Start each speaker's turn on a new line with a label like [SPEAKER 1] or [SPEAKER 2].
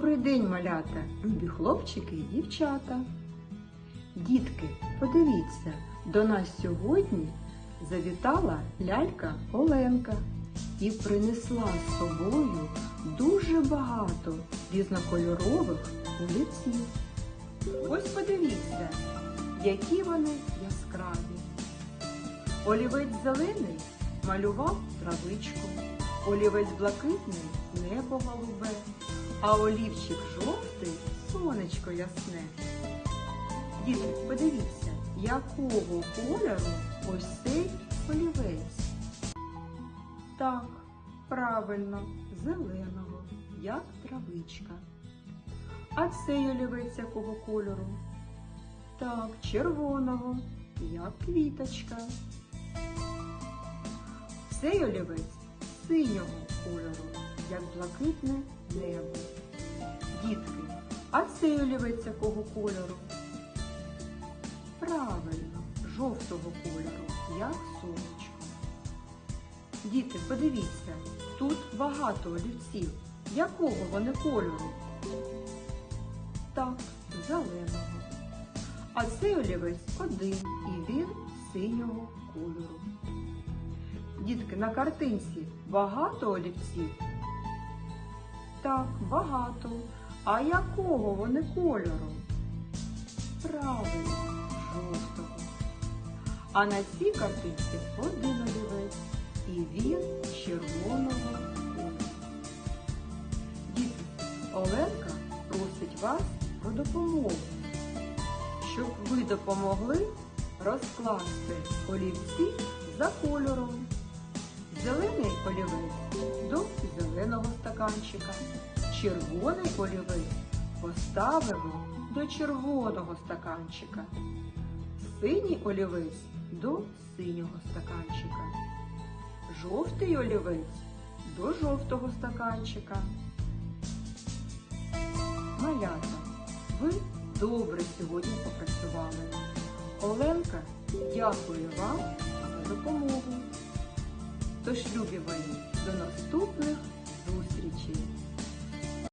[SPEAKER 1] день, малята, любі хлопчики і дівчата. Дітки, подивіться, до нас сьогодні завітала лялька Оленка і принесла з собою дуже багато різнокольорових олівців. Ось подивіться, які вони яскраві. Олівець зелений малював травичку, олівець блакитний небо голубе, а олівчик жовтий сонечко ясне. Діти, подивіться, якого кольору ось цей олівець. Так, правильно, зеленого, як травичка. А цей олівець якого кольору? Так, червоного, як квіточка. Цей олівець синього кольору, як блакитне небо. Дітки, а цей олівець якого кольору? Правильно, жовтого кольору, як сонечко. Діти, подивіться, тут багато олівців. Якого вони кольору? Так, зеленого. А цей олівець один і він синього кольору. Дітки, на картинці багато олівців? Так, багато. А якого вони кольору? Правильно, жовтого. А на цій картинці один олівець і він червоного кольору. Діти, Оленка просить вас про допомогу, щоб ви допомогли розкласти олівці за кольором. Зелений олівець до зеленого стаканчика. Червоний олівець поставимо до червоного стаканчика. Синій олівець до синього стаканчика. Жовтий олівець до жовтого стаканчика. Малята, ви добре сьогодні попрацювали. Оленка дякую вам за допомогу. Тож, любі до наступних зустрічей!